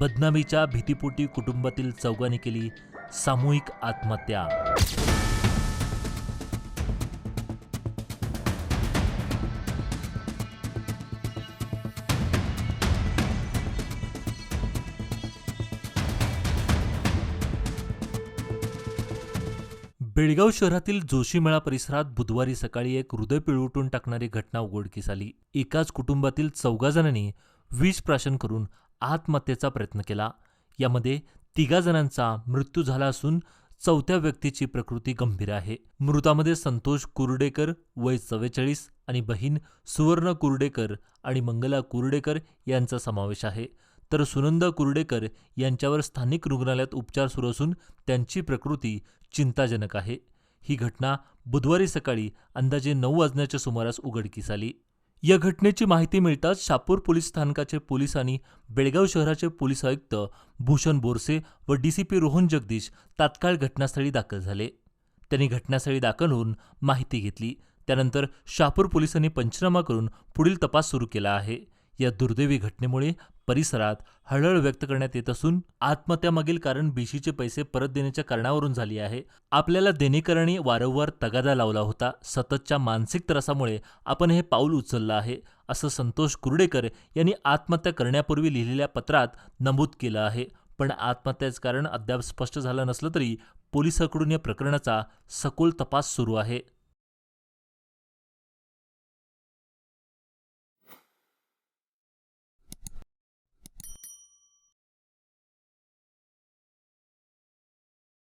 बदनामीच्या भीतीपोटी कुटुंबातील चौघांनी केली सामूहिक आत्महत्या. बेळगाव शहरातील जोशीमेळा परिसरात बुधवारी सकाळी एक हृदय पिळवटून टाकणारी घटना उघडकीस आली. एकाच कुटुंबातील चौघा जणांनी विष प्राशन करून आत्महत्येचा प्रयत्न केला. यामध्ये तिघा जणांचा मृत्यू झाला असून चौथ्या व्यक्तीची प्रकृती गंभीर आहे. मृतामध्ये संतोष कुर्डेकर वय चव्वेचाळीस आणि बहीण सुवर्ण कुर्डेकर आणि मंगला कुर्डेकर यांचा समावेश आहे. तर सुनंद कुर्डेकर यांच्यावर स्थानिक रुग्णालयात उपचार सुरू असून त्यांची प्रकृती चिंताजनक आहे. ही घटना बुधवारी सकाळी अंदाजे नऊ वाजण्याच्या सुमारास उघडकीस आली. या घटनेची माहिती मिळताच शापूर पोलीस स्थानकाचे पोलिसांनी बेळगाव शहराचे पोलीस आयुक्त भूषण बोरसे व डीसीपी रोहन जगदीश तात्काळ घटनास्थळी दाखल झाले. त्यांनी घटनास्थळी दाखल होऊन माहिती घेतली. त्यानंतर शापूर पोलिसांनी पंचनामा करून पुढील तपास सुरू केला आहे. या दुर्दैवी घटनेमुळे परिसरात हळहळ व्यक्त करण्यात येत असून आत्महत्यामागील कारण बीशीचे पैसे परत देण्याच्या कारणावरून झाली आहे. आपल्याला देणेकरांनी वारंवार तगादा लावला होता. सततच्या मानसिक त्रासामुळे आपण हे पाऊल उचललं आहे असं संतोष कुर्डेकर यांनी आत्महत्या करण्यापूर्वी लिहिलेल्या पत्रात नमूद केलं आहे. पण आत्महत्याचं कारण अद्याप स्पष्ट झालं नसलं तरी पोलिसांकडून या प्रकरणाचा सखोल तपास सुरू आहे.